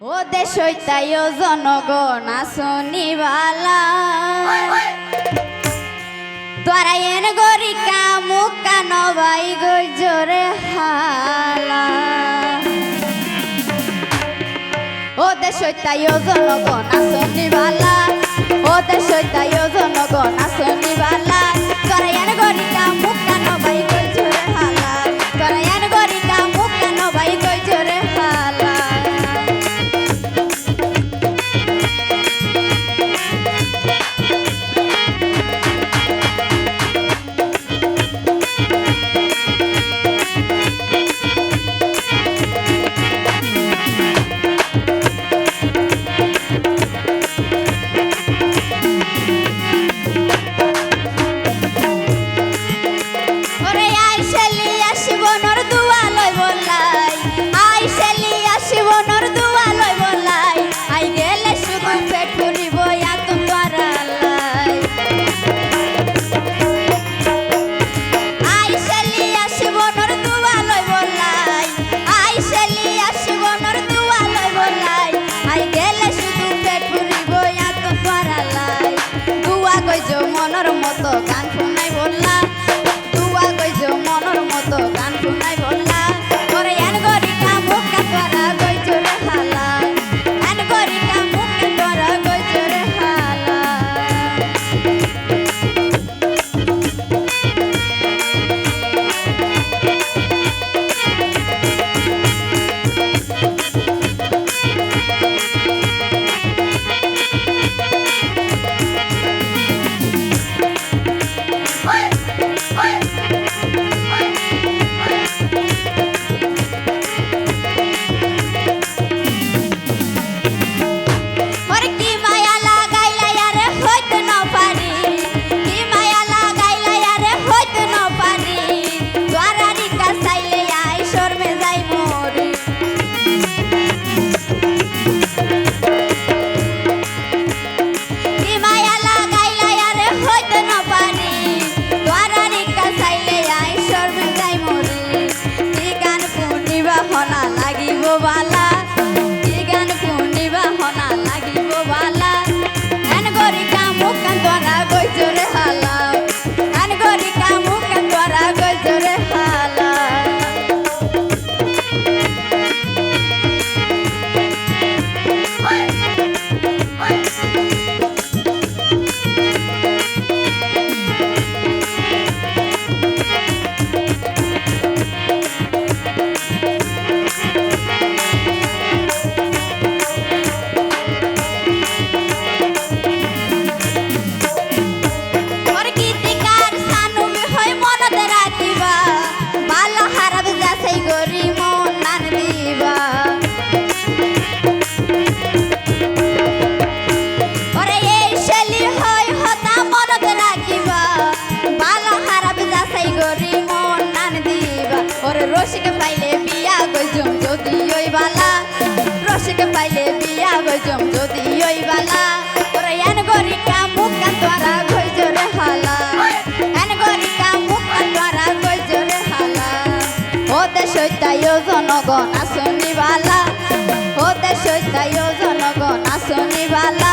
ও দেশ তাই জনগণ আসনিবালা দ্বারায়ণ গরিকা মুকা নবাই গজরে হালা। ও দেশ তাই জনগণ আসনিবালা ও দেশ তাই corazón আশিক পাইলে বিয়া গজম যদি ওই বালা, ওরে এন গরিকা মুখ কান্তরা গজরে হালা। এন গরিকা মুখ কান্তরা গজরে হালা। ও দেশ তাই জনগণ আসনি বালা। ও দেশ তাই জনগণ আসনি বালা।